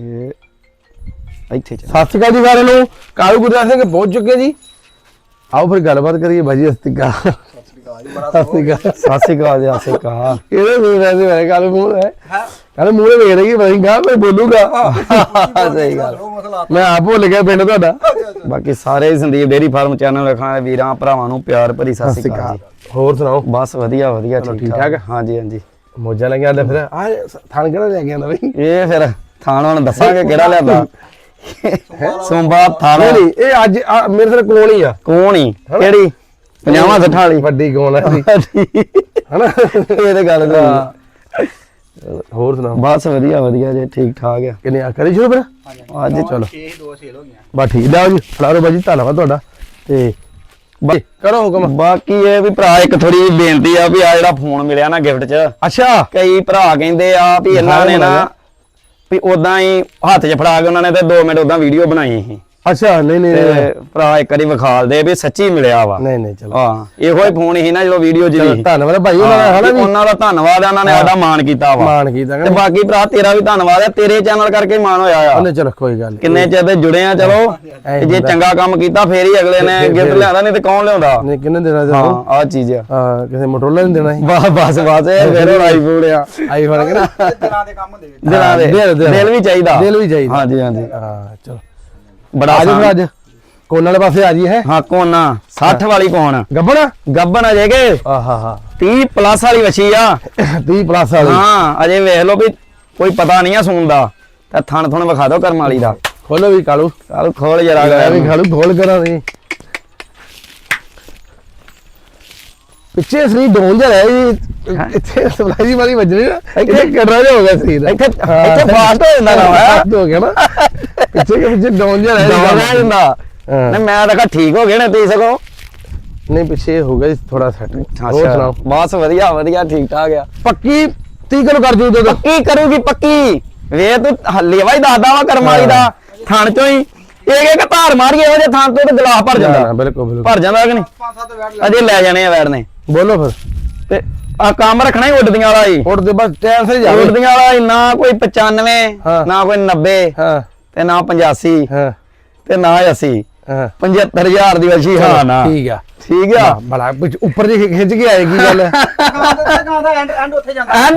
ਇਹ ਇੱਥੇ ਚੱਲ। ਸਤਿ ਸ਼੍ਰੀ ਅਕਾਲ ਜੀ ਸਾਰਿਆਂ ਨੂੰ। ਕਾਲੂ ਗੁਰਦਾਸ ਸਿੰਘ ਪਹੁੰਚ ਚੁੱਕੇ ਜੀ। ਆਓ ਫਿਰ ਗੱਲਬਾਤ ਕਰੀਏ ਬਾਜੀ ਅਸਤਿਕਾ ਸਤਿ ਸ਼੍ਰੀ ਅਕਾਲ ਸਤਿ ਸ਼੍ਰੀ ਅਕਾਲ ਜੀ ਸਤਿ ਸ਼੍ਰੀ ਅਕਾਲ। ਇਹਦੇ ਮੂੰਹ ਵੈਸੇ ਮੇਰੇ ਕਾਲੂ ਮੂੰਹ ਹੈ। ਕਾਲੂ ਮੂੰਹ ਵੇਖ ਰਹੀ ਨਹੀਂ ਗਾ ਕੋਈ ਬੋਲੂਗਾ। ਸਹੀ ਗੱਲ। ਮੈਂ ਆਪ ਭੁੱਲ ਗਿਆ ਪਿੰਡ ਤੁਹਾਡਾ। ਬਾਕੀ ਸਾਰੇ ਸੰਦੀਪ ਡੇਰੀ ਫਾਰਮ ਚੈਨਲ ਵਾਲੇ ਵੀਰਾਂ ਭਰਾਵਾਂ ਨੂੰ ਪਿਆਰ ਭਰੀ ਸਤਿ ਸ਼੍ਰੀ ਅਕਾਲ ਜੀ। ਹੋਰ ਸੁਣਾਓ? ਬਸ ਵਧੀਆ ਵਧੀਆ ਚਲੋ ਠੀਕ ਠੀਕ? ਹਾਂਜੀ ਹਾਂਜੀ। ਮੋਜਾ ਲੱਗਿਆ ਆਂਦਾ ਫਿਰ। ਆ ਥਣ ਕਿਹੜਾ ਲੈ ਕੇ ਆਂਦਾ ਬਈ? ਇਹ ਫਿਰ ਥਾਣ ਹੁਣ ਦੱਸਾਂਗੇ ਕਿਹੜਾ ਲਿਆਦਾ ਸੋਮਬਾ ਥਾਣ ਨਹੀਂ ਨਹੀਂ ਇਹ ਅੱਜ ਆ, ਮੇਰੇ ਸਿਰ ਕੋਲ ਹੀ ਆ। ਕੌਣ ਹੀ? ਕਿਹੜੀ? 50 ਸੱਠਾਂ ਵਾਲੀ। ਵੱਡੀ ਕੋਲ ਹੈ ਇਹਦੀ, ਹਨਾ? ਇਹ ਤੇ ਗੱਲ ਨਹੀਂ। ਹੋਰ ਸੁਣਾਓ? ਬਸ ਵਧੀਆ ਵਧੀਆ ਜੀ ਠੀਕ ਠਾਕ ਆ। ਕਿੰਨੇ ਆ? ਕਰੀ ਸ਼ੁਰੂ ਫਿਰ? ਅੱਜ ਚਲੋ। ਬਸ ਠੀਕ ਲਿਆਓ ਜੀ ਫਲਾਰੋ ਬਾਜੀ ਧੰਨਵਾਦ ਤੁਹਾਡਾ। ਤੇ ਬਈ ਕਰੋ ਹੁਕਮ। ਬਾਕੀ ਇਹ ਵੀ ਭਰਾ ਇੱਕ ਥੋੜੀ ਬੇਨਤੀ ਆ ਵੀ ਆ ਜਿਹੜਾ ਫੋਨ ਮਿਲਿਆ ਨਾ ਗਿਫਟ 'ਚ ਅੱਛਾ। ਕਈ ਭਰਾ ਕਹਿੰਦੇ ਆ ਵੀ ਇਹਨਾਂ ਨੇ ਨਾ ਵੀ ਉਦਾਂ ਹੀ ਹੱਥ 'ਚ ਫੜਾ ਕੇ ਉਹਨਾਂ ਨੇ ਤੇ 2 ਮਿੰਟ ਉਦਾਂ ਵੀਡੀਓ ਬਣਾਈ ਸੀ। ਅੱਛਾ ਨਹੀਂ ਨਹੀਂ ਤੇ ਭਰਾ ਇੱਕ ਵਾਰੀ ਵਿਖਾਲ ਦੇ ਵੀ ਸੱਚੀ ਮਿਲਿਆ ਵਾ। ਨਹੀਂ ਨਹੀਂ ਚਲੋ। ਹਾਂ ਇਹੋ ਹੀ ਫੋਨ ਸੀ ਨਾ ਜਦੋਂ ਵੀਡੀਓ ਚਲੋ ਜਿਹੜੀ ਧੰਨਵਾਦ ਭਾਈ ਉਹਨਾਂ ਦਾ ਹਨਾ ਵੀ ਉਹਨਾਂ ਦਾ ਧੰਨਵਾਦ ਆ ਉਹਨਾਂ ਨੇ ਸਾਡਾ ਮਾਣ ਕੀਤਾ ਵਾ। ਮਾਨ ਕੀਤਾ ਤੇ ਬਾਕੀ ਭਰਾ ਤੇਰਾ ਵੀ ਧੰਨਵਾਦ ਆ ਤੇਰੇ ਚੈਨਲ ਕਰਕੇ ਹੀ ਮਾਣ ਹੋਇਆ ਆ। ਉਹਨੇ ਚਲੋ ਕੋਈ ਗੱਲ ਨੀ। ਕਿੰਨੇ ਚਿਰ ਦੇ ਜੁੜੇ ਆ ਚਲੋ। ਜੇ ਹੁੰਦਾ। ਚੰਗਾ ਕੰਮ ਕੀਤਾ ਫੇਰ ਹੀ ਅਗਲੇ ਨੇ ਗਿਫਟ ਲਿਆਂਦਾ ਨਹੀਂ ਤੇ ਕੌਣ ਲਿਆਉਂਦਾ? ਨਹੀਂ ਕਿੰਨੇ ਦੇਣਾ ਹਾਂ ਆਹ ਚੀਜ਼ ਆ। ਹਾਂ ਕਿਸੇ ਮਟਰੋਲਾ ਨਹੀਂ ਦੇਣਾ ਸੀ। ਬਸ ਬਸ ਬਸ ਇਹ ਫੇਰ ਆਈਫੋਨ ਆ। ਆਈਫੋਨ ਕਿ ਨਾ? ਦਿਲਾਂ ਦੇ ਦਿਲ- ਦਿਲ। ਦਿਲ ਵੀ ਚਾਹੀਦਾ। ਦਿਲ ਵੀ ਚਾਹੀਦਾ। ਹਾਂਜੀ ਹਾਂਜੀ। ਹਾਂ ਚਲੋ। ਬੜਾ ਆ ਫਿਰ ਅੱਜ। ਕੋਨ ਵਾਲੇ ਪਾਸੇ ਆ ਜੀ ਹੈ? ਹਾਂ ਕੋਨਾ 60 ਵਾਲੀ ਕੌਣ? ਗੱਬਣਾ? ਗੱਬਨ ਅਜੇ ਕੇ ਆਹਾ ਹਾ 30 ਪਲੱਸ ਵਾਲੀ ਵਛੀ ਆ। 30 ਪਲੱਸ ਵਾਲੀ। ਹਾਂ ਅਜੇ ਵੇਖ ਲਓ ਵੀ ਕੋਈ ਪਤਾ ਨਹੀਂ ਆ ਸੂਣ ਦਾ। ਤੇ ਥਣ ਥਣ ਵਿਖਾ ਦਿਓ ਕਰਮ ਵਾਲੀ ਦਾ। ਖੋਲੋ ਵੀ ਕਾਲੂ। ਚੱਲ ਖੋਲ ਜਰਾ ਵੀ ਖਾਲੂ ਖੋਲ ਕਰਾਂ ਨਹੀਂ ਪਿੱਛੇ ਸਰੀ ਡੋਲ ਜਾ ਰਿਹਾ ਜੀ। ਇੱਥੇ ਸਪਲਾਈ ਵਾਲੀ ਵੱਜਣੀ ਨਾ ਇੱਥੇ ਕਟਰਾ ਜਿਹਾ ਹੋ ਗਿਆ ਸਰੀਰ। ਦਾ ਇੱਥੇ ਇੱਥੇ ਫਾਸਟ ਹੋ ਜਾਂਦਾ ਨਾ ਫਾਸਟ ਹੋ ਗਿਆ ਨਾ। ਪਿੱਛੇ ਕੇ ਪਿੱਛੇ ਡੋਲ ਜਾ ਰਿਹਾ ਦਵਾ ਰਹਿ ਜਾਂਦਾ। ਹਾਂ। ਨਹੀਂ ਮੈਂ ਤਾਂ ਕਿਹਾ ਠੀਕ ਹੋ ਗਏ ਨੇ ਤੁਸੀਂ ਸਗੋਂ। ਨਹੀਂ ਪਿੱਛੇ ਹੋ ਗਿਆ ਥੋੜਾ ਸੈਟ। ਹੋਰ ਅੱਛਾ। ਸੁਣਾਓ? ਬਸ ਵਧੀਆ ਵਧੀਆ ਠੀਕ ਠਾਕ ਆ। ਪੱਕੀ 30 ਕਿਲੋ ਕਰ ਜੂ ਦੁੱਧ ਪੱਕੀ ਕਰੂਗੀ ਪੱਕੀ। ਵੇ ਤੂੰ ਹੱਲੇ ਵਾਈ ਦਾਦਾ ਵਾ ਕਰਮ ਵਾਲੀ ਦਾ। ਥਣ ਚੋਂ ਹੀ। ਇਹ ਕਿ ਧਾਰ ਮਾਰੀਏ ਇਹੋ ਜਿਹੇ ਥਾਂ ਤੋਂ ਤੇ ਗਲਾਸ ਭਰ ਜਾਂਦਾ। ਬਿਲਕੁਲ ਬਿਲਕੁਲ। ਭਰ ਜਾਂਦਾ ਕਿ ਨਹੀਂ? ਅਜੇ ਲੈ ਜਾਣੇ ਆ ਵੈੜ ਨੇ। ਬੋਲੋ ਫਿਰ। ਤੇ ਆ ਕੰਮ ਰੱਖਣਾ ਹੀ ਉੱਡਦੀਆਂ ਵਾਲਾ ਹੀ। ਉੱਡ ਦੇ ਬਸ ਟਾਈਮ ਸਿਰ ਜਾਵੇ। ਉੱਡਦੀਆਂ ਵਾਲਾ ਹੀ ਨਾ ਕੋਈ 95 ਹਾਂ। ਨਾ ਕੋਈ 90 ਹਾਂ। ਤੇ ਨਾ 85 ਹਾਂ। ਤੇ ਨਾ 80 ਹਾਂ। 75000 ਦੀ ਵਸ਼ੀ ਹਾਂ ਨਾ ਠੀਕ ਆ। ਠੀਕ ਆ? ਬੜਾ ਕੁਝ ਉੱਪਰ ਜੀ ਖਿੱਚ ਕੇ ਆਏਗੀ ਗੱਲ ਐਂਡ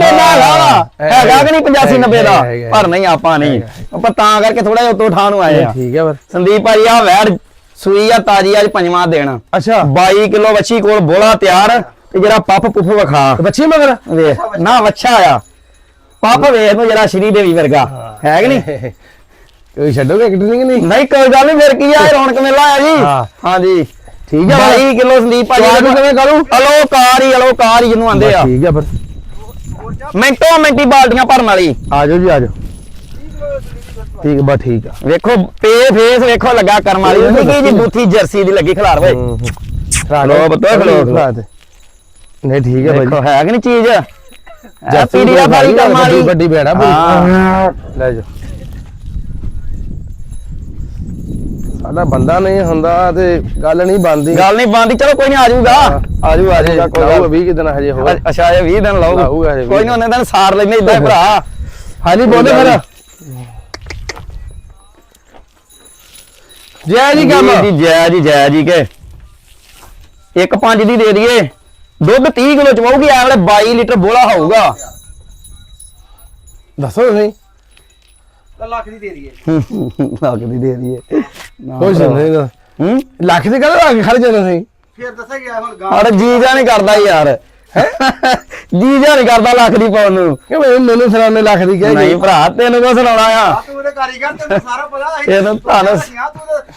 ਨਾ ਲਾ ਹੈਗਾ ਕਿ ਨਹੀਂ 85 90 ਦਾ? ਹੈਗਾ, ਹੈਗਾ। ਪਰ ਨਹੀਂ ਆਪਾਂ ਨਹੀਂ। ਆਪਾਂ ਤਾਂ ਕਰਕੇ ਥੋੜਾ ਜਿਹਾ ਉਤੋਂ ਠਾਹ ਨੂੰ ਆਏ ਆ। ਠੀਕ ਆ ਫਿਰ। ਸੰਦੀਪ ਭਾਈ ਆ ਵੈੜ ਸੂਈ ਆ ਤਾਜੀ ਅੱਜ ਪੰਜਵਾਂ ਦਿਨ। ਅੱਛਾ। 22 ਕਿਲੋ ਵੱਛੀ ਕੋਲ ਬੋਲਾ ਤਿਆਰ ਤੇ ਜਿਹੜਾ ਪੱਪ ਪੁੱਫ ਵਿਖਾ। ਬੱਚੀ ਮਗਰ? ਵੇਖ ਨਾ ਵੱਛਾ ਆ। ਪੱਪ ਵੇਖ ਨੂੰ ਜਿਹੜਾ ਸ਼੍ਰੀ ਦੇਵੀ ਵਰਗਾ। ਹੈ। ਕਿ ਨਹੀਂ? ਕੋਈ ਛੱਡੋਗੇ ਡਰਿੰਗ ਨਹੀਂ ਨਹੀਂ? ਕੋਈ ਗੱਲ ਨਹੀਂ ਫਿਰ ਕੀ ਆ ਰੌਣਕ ਮੇਲਾ ਆ ਜੀ। ਹਾਂ। ਹਾਂਜੀ। ਠੀਕ ਆ 22 ਕਿਲੋ ਸੰਦੀਪ ਭਾਜੀ ਨੂੰ ਕਿਵੇਂ ਕਰੂ? ਹਲੋ ਕਾਰ ਹੀ ਹਲੋ ਕਾਰ ਹੀ ਜਿਹਨੂੰ ਆਂਦੇ ਆ। ਠੀਕ ਆ ਫਿਰ। ਮਿੰਟੋ ਮਿੰਟੀ ਬਾਲਟੀਆਂ ਭਰਨ ਵਾਲੀ। ਆ ਜਾਓ ਜੀ ਆ ਜਾਓ। ਠੀਕ ਬਾ ਠੀਕ ਆ। ਵੇਖੋ ਪੇ ਫੇਸ ਵੇਖੋ ਲੱਗਾ ਕਰਮ ਵਾਲੀ। ਨਿੱਕੀ ਜੀ ਬੂਥੀ ਜਰਸੀ ਦੀ ਲੱਗੀ ਖਿਲਾਰ ਵੇ ਖਲੋ ਬੱਤੋ ਖਲੋ। ਖਲੋ। ਨਹੀਂ ਠੀਕ ਵੇਖੋ ਭਾਈ। ਹੈ ਕਿ ਨਹੀਂ ਚੀਜ਼? ਜਰਸੀ ਪੀੜੀ ਦਾ ਫਾਰੀ ਕਰਮ ਵਾਲੀ। ਵੱਡੀ- ਭਾਈ। ਹਾਂ। ਲੈ ਜਾਓ ਸਾਡਾ ਬੰਦਾ ਨਹੀਂ ਹੁੰਦਾ ਤੇ ਗੱਲ ਨਹੀਂ ਬਣਦੀ। ਗੱਲ ਨਹੀਂ ਬੰਦੀ ਚਲੋ ਕੋਈ ਨਹੀਂ ਆ ਜਾਊਗਾ। ਆ ਜਾਊ ਆ ਜਾਊਗਾ ਕੋਈ ਲਾਊਗਾ ਗੱਲ 20 ਕਿ ਦਿਨ ਹਜੇ ਹੋਰ। ਅੱਛਾ ਇਹ 20 ਦਿਨ ਹਜੇ ਕੋਈ ਨਹੀਂ ਉਹਨੇ ਦਿਨ ਸਾਰ ਲੈਨੇ ਇਦਾਂ ਭਰਾ। ਹਾਂਜੀ ਬੋਲੇ ਫਿਰ। ਜੈ ਜੀ ਕੰਮ ਜੀ ਜੈ ਜੀ ਜੈ ਜੀ ਕੇ। ਇੱਕ ਪੰਜ ਦੀ ਦੇ ਦਈਏ। ਦੁੱਧ 30 ਕਿਲੋ ਚਵਾਉਗੀ ਆ ਵੇਲੇ 22 ਲੀਟਰ ਬੋਲਾ ਹੋਊਗਾ। ਦੱਸੋ ਤੁਸੀਂ। ਲੱਖ ਦੀ ਦੇ ਦਈਏ। ਨਾ ਕੁਝ ਭਰਾ। ਨਹੀਂ ਦਾ ਹੂੰ? ਲੱਖ ਦੀ ਗੱਲ ਲੱਗ ਖੜ ਜਾਣਾ ਸੀ ਅਰੇ ਜੀ ਜਾ ਨਹੀਂ ਕਰਦਾ ਯਾਰ। ਜੀ ਜਾ ਨਹੀਂ ਕਰਦਾ ਲੱਖ ਦੀ ਪਾਉਣ ਨੂੰ। ਕਿ ਮੈਨੂੰ ਮੈਨੂੰ ਸਰਾਣੇ ਲੱਖ ਦੀ ਕਹਿ ਨਹੀਂ ਭਰਾ ਤੈਨੂੰ ਕੋ ਸੁਣਾਉਣਾ ਆ? ਤੂੰ ਉਹਦੇ ਕਾਰੀਗਰ ਤੈਨੂੰ ਸਾਰਾ ਪਤਾ ਇਹ ਤਾਂ ਤੁਹਾਨੂੰ-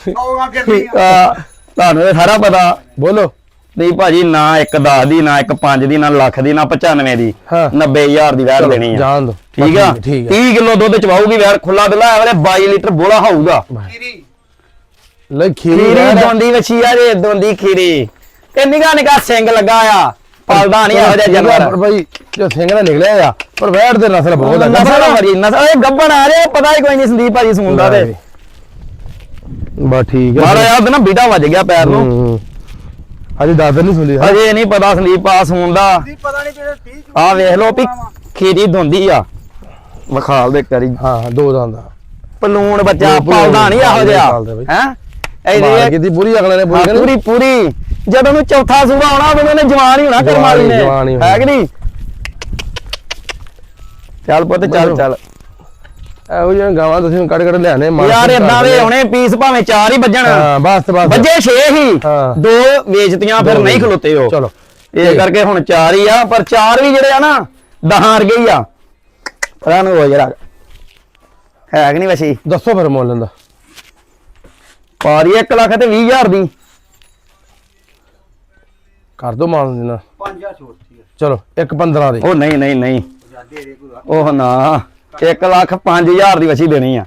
ਆ ਆ, ਤੁਹਾਨੂੰ ਇਹ ਸਾਰਾ ਪਤਾ। ਬੋਲੋ। ਨਹੀਂ ਭਾਜੀ ਨਾ ਇੱਕ 10 ਦੀ ਨਾ ਇੱਕ 5 ਦੀ ਨਾ ਲੱਖ ਦੀ ਨਾ 95 ਦੀ। ਹਾਂ। 90000 ਦੀ ਚਲੋ, ਦੇਣੀ ਆ। ਜਾਣ ਦਿਓ। ਠੀਕ ਆ? ਠੀਕ ਆ। 30 ਕਿਲੋ ਦੁੱਧ ਚਵਾਉਗੀ ਵੈਟ ਖੁੱਲਾ ਦਿਲਾ ਐ ਵੇਲੇ 22 ਲੀਟਰ ਬੋਲਾ ਹੋਊਗਾ। ਕੀਰੀ ਲੈ ਖੀਰੀ ਖੀਰੀ ਦੋਂਦੀ ਵਛੀ ਆ ਜੇ ਦੋਂਦੀ ਖੀਰੀ। ਤੇ ਨਿਗਾ ਨਿਗਾ ਸਿੰਘ ਲੱਗਾ ਆ? ਪਲਦਾ ਨਹੀਂ ਇਹੋ ਜਿਹਾ ਜਾਨਵਰ। ਪਰ ਭਾਈ ਜੋ ਸਿੰਘ ਦਾ ਨਿਕਲਿਆ ਆ ਪਰ ਵੈੜ ਦੇ ਨਸਲ ਬਹੁਤ ਆ। ਨਸਲ ਮਰੀ ਨਸਲ ਇਹ ਗੱਬਣ ਆ ਰਿਹਾ ਪਤਾ ਹੀ ਕੋਈ ਨਹੀਂ ਸੰਦੀਪ ਭਾਜੀ ਸੁਣਦਾ ਤੇ। ਬਾ ਠੀਕ ਮਾਰਾ ਆ ਯਾਰ ਨਾ ਬੀਟਾ ਵੱਜ ਗਿਆ ਪੈਰ ਨੂੰ। ਹੂੰ ਅਜੇ ਦਾਦਰ ਨਹੀਂ ਸੁਣੀ ਅਜੇ ਨਹੀਂ ਪਤਾ ਸੰਦੀਪ ਆ ਸੁਣਦਾ ਦੀ। ਪਤਾ ਨਹੀਂ ਕਿਹੜੇ 30 ਆ ਵੇਖ ਲਓ ਵੀ ਖੀਰੀ ਧੁੰਦੀ ਆ। ਵਿਖਾਲ ਦੇ ਕਰੀ ਹਾਂ ਦੋ ਦੰਦ ਪਲੂਣ ਬੱਚਾ ਪਲੂਣ, ਪਾਲਦਾ ਨਹੀਂ ਇਹੋ ਪਾਲਦਾ ਜਿਹਾ ਪਾਲਦਾ ਬਈ। ਹੈ? ਮਾਰ ਇਹ ਕੀਤੀ ਪੂਰੀ ਅਗਲੇ ਨੇ ਹਾਂ, ਪੂਰੀ ਪੂਰੀ। ਪੂਰੀ ਜਦੋਂ ਨੂੰ ਚੌਥਾ ਸੂਬਾ ਆਉਣਾ ਉਦੋਂ ਨੇ ਜਵਾਨ ਹੀ ਹੋਣਾ ਕਰਮ ਵਾਲੀ ਨੇ। ਜਵਾਨ ਹੀ ਹੋਣਾ। ਹੈ ਕਿ ਨਹੀਂ? ਚੱਲ ਪੁੱਤ ਚੱਲ ਚੱਲ। ਇਹੋ ਜਿਹੀਆਂ ਗਾਵਾਂ ਤੁਸੀਂ ਕੱਢ ਕੱਢ ਲਿਆਣੇ ਯਾਰ ਇਦਾਂ ਦੇ ਆਉਣੇ ਪੀਸ ਭਾਵੇਂ ਚਾਰ ਹੀ ਵੱਜਣ। ਹਾਂ ਬਸ ਬਸ। ਵੱਜੇ 6 ਹੀ। ਹਾਂ। ਦੋ ਵੇਚਤੀਆਂ ਫਿਰ ਨਹੀਂ ਖਲੋਤੇ ਉਹ। ਚਲੋ। ਇਹ ਕਰਕੇ ਹੁਣ ਚਾਰ ਹੀ ਆ ਪਰ ਚਾਰ ਵੀ ਜਿਹੜੇ ਆ ਨਾ ਦਹਾਂ ਵਰਗੇ ਹੀ ਆ। ਪਤਾ ਨੂੰ ਹੋ ਜਰਾ ਹੈ ਕਿ ਨਹੀਂ ਵਸੀ। ਦੱਸੋ ਫਿਰ ਮੁੱਲ ਦਾ। ਪਾਰੀ 1 ਲੱਖ ਤੇ 20000 ਦੀ। ਕਰ ਦੋ ਮਾਲ ਦੇਣਾ 5000 ਛੋਟ ਠੀਕ ਹੈ ਚਲੋ ਇੱਕ 15 ਦੇ। ਉਹ ਨਹੀਂ ਨਹੀਂ ਨਹੀਂ। ਉਹ ਨਾ। 1 ਲੱਖ 5000 ਦੀ ਵਸੀ ਦੇਣੀ ਆ।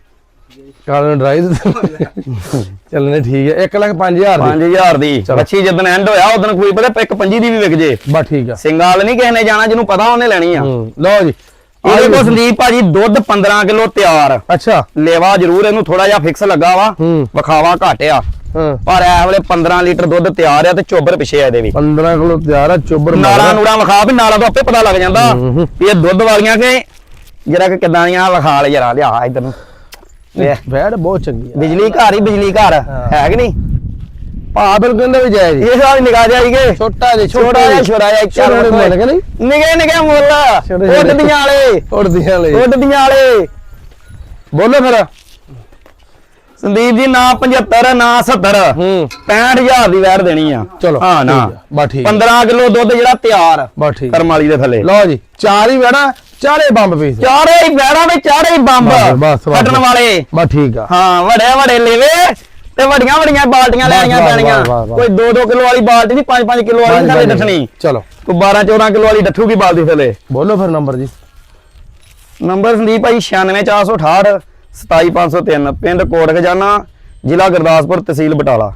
ਕਾਲ ਨੂੰ ਡਰਾਈ ਚੱਲਣੇ ਠੀਕ ਹੈ। 1 ਲੱਖ 5000 ਦੀ। 5000 ਦੀ। ਬੱਚੀ ਜਦੋਂ ਐਂਡ ਹੋਇਆ ਉਦੋਂ ਕੋਈ ਪਤਾ ਇੱਕ ਦੀ ਵੀ ਵਿਕ ਜੇ। ਬਸ ਠੀਕ ਆ। ਸਿੰਗਾਲ ਨਹੀਂ ਕਿਸੇ ਨੇ ਜਾਣਾ ਜਿਹਨੂੰ ਪਤਾ ਉਹਨੇ ਲੈਣੀ ਆ। ਲਓ ਜੀ। ਇਹਦੇ ਕੋਲ ਸੰਦੀਪ ਭਾਜੀ ਦੁੱਧ 15 ਕਿਲੋ ਤਿਆਰ। ਅੱਛਾ। ਲੇਵਾ ਜ਼ਰੂਰ ਇਹਨੂੰ ਥੋੜਾ ਜਿਹਾ ਫਿਕਸ ਲੱਗਾ ਵਾ। ਵਿਖਾਵਾ ਘੱਟ ਆ। ਹਾਂ। ਪਰ ਐ ਵੇਲੇ 15 ਲੀਟਰ ਦੁੱਧ ਤਿਆਰ ਆ ਤੇ ਚੋਬਰ ਪਿਛੇ ਆ ਇਹਦੇ ਵੀ। 15 ਕਿਲੋ ਤਿਆਰ ਆ ਚੋਬਰ ਨਾਲਾ ਨੂੜਾ ਵਿਖਾ ਵੀ ਨਾਲਾ ਤੋਂ ਆਪੇ ਪਤਾ ਲੱਗ ਜਾਂਦਾ ਇਹ ਦੁੱਧ ਵਾਲੀਆਂ ਕਿ ਜਰਾ ਕਿ ਕਿਦਾਂ ਦੀਆਂ ਵਿਖਾ ਲੈ ਜਰਾ ਲਿਆ ਇਧਰ ਨੂੰ। ਵੇਖ, ਬੈੜ ਬਹੁਤ ਚੰਗੀ ਆ। ਬਿਜਲੀ ਘਰ ਹੀ ਬਿਜਲੀ ਘਰ। ਹੈ। ਕਿ ਨਹੀਂ? ਭਾ ਬਿਲ ਕਹਿੰਦੇ ਵੀ ਜਾਇਜ਼ ਇਹ ਸਾਲ ਨਿਗਾਹ ਜਾਈਗੇ ਛੋਟਾ ਜਿਹਾ ਛੋਟਾ ਜਿਹਾ ਛੋਟਾ ਜਿਹਾ ਜਿਹੇ ਮੁੱਲ ਕਿ ਨਹੀਂ? ਨਿਗੇ ਨਿਗੇ ਮੁੱਲ। ਉੱਡਦੀਆਂ ਵਾਲੇ। ਉੜਦੀਆਂ ਲਈ ਉੱਡਦੀਆਂ ਵਾਲੇ। ਬੋਲੋ ਫਿਰ। ਸੰਦੀਪ ਜੀ ਨਾ 75 ਨਾ 70 ਹੂੰ। 65000 ਦੀ ਵੈਰ ਦੇਣੀ ਆ। ਚਲੋ। ਹਾਂ ਨਾ। ਬਸ ਠੀਕ ਆ। 15 ਕਿਲੋ ਦੁੱਧ ਜਿਹੜਾ ਤਿਆਰ ਬਸ ਠੀਕ ਕਰਮ ਵਾਲੀ ਦੇ ਥੱਲੇ। ਲਓ ਜੀ ਚਾਰ ਹੀ ਬੈਣਾ ਚਾਰੇ ਬੰਬ ਪੀਸ ਚਾਰੇ ਹੀ ਵੈੜਾਂ ਵਿੱਚ ਚਾਰੇ ਹੀ ਬੰਬ ਬਸ, ਬਸ, ਬਸ। ਕੱਟਣ ਵਾਲੇ। ਬਸ ਠੀਕ ਆ। ਹਾਂ ਵੜੇ ਵੜੇ ਲੈਵੇ ਤੇ ਵੱਡੀਆਂ ਵੱਡੀਆਂ ਬਾਲਟੀਆਂ ਲੈਣੀਆਂ ਪੈਣੀਆਂ। ਕੋਈ 2-2 ਕਿਲੋ ਵਾਲੀ ਬਾਲਟੀ ਨਹੀਂ 5-5 ਕਿਲੋ ਵਾਲੀ ਥੱਲੇ ਡੱਠਣੀ ਚਲੋ। ਕੋਈ 12-14 ਕਿਲੋ ਵਾਲੀ ਡੱਠੂਗੀ ਬਾਲਟੀ ਥੱਲੇ। ਬੋਲੋ ਫਿਰ ਨੰਬਰ ਜੀ। ਨੰਬਰ ਸੰਦੀਪ ਭਾਈ 96468 27503 ਪਿੰਡ ਕੋਟ ਖਜ਼ਾਨਾ ਜ਼ਿਲ੍ਹਾ ਗੁਰਦਾਸਪੁਰ ਤਹਿਸੀਲ ਬਟਾਲਾ।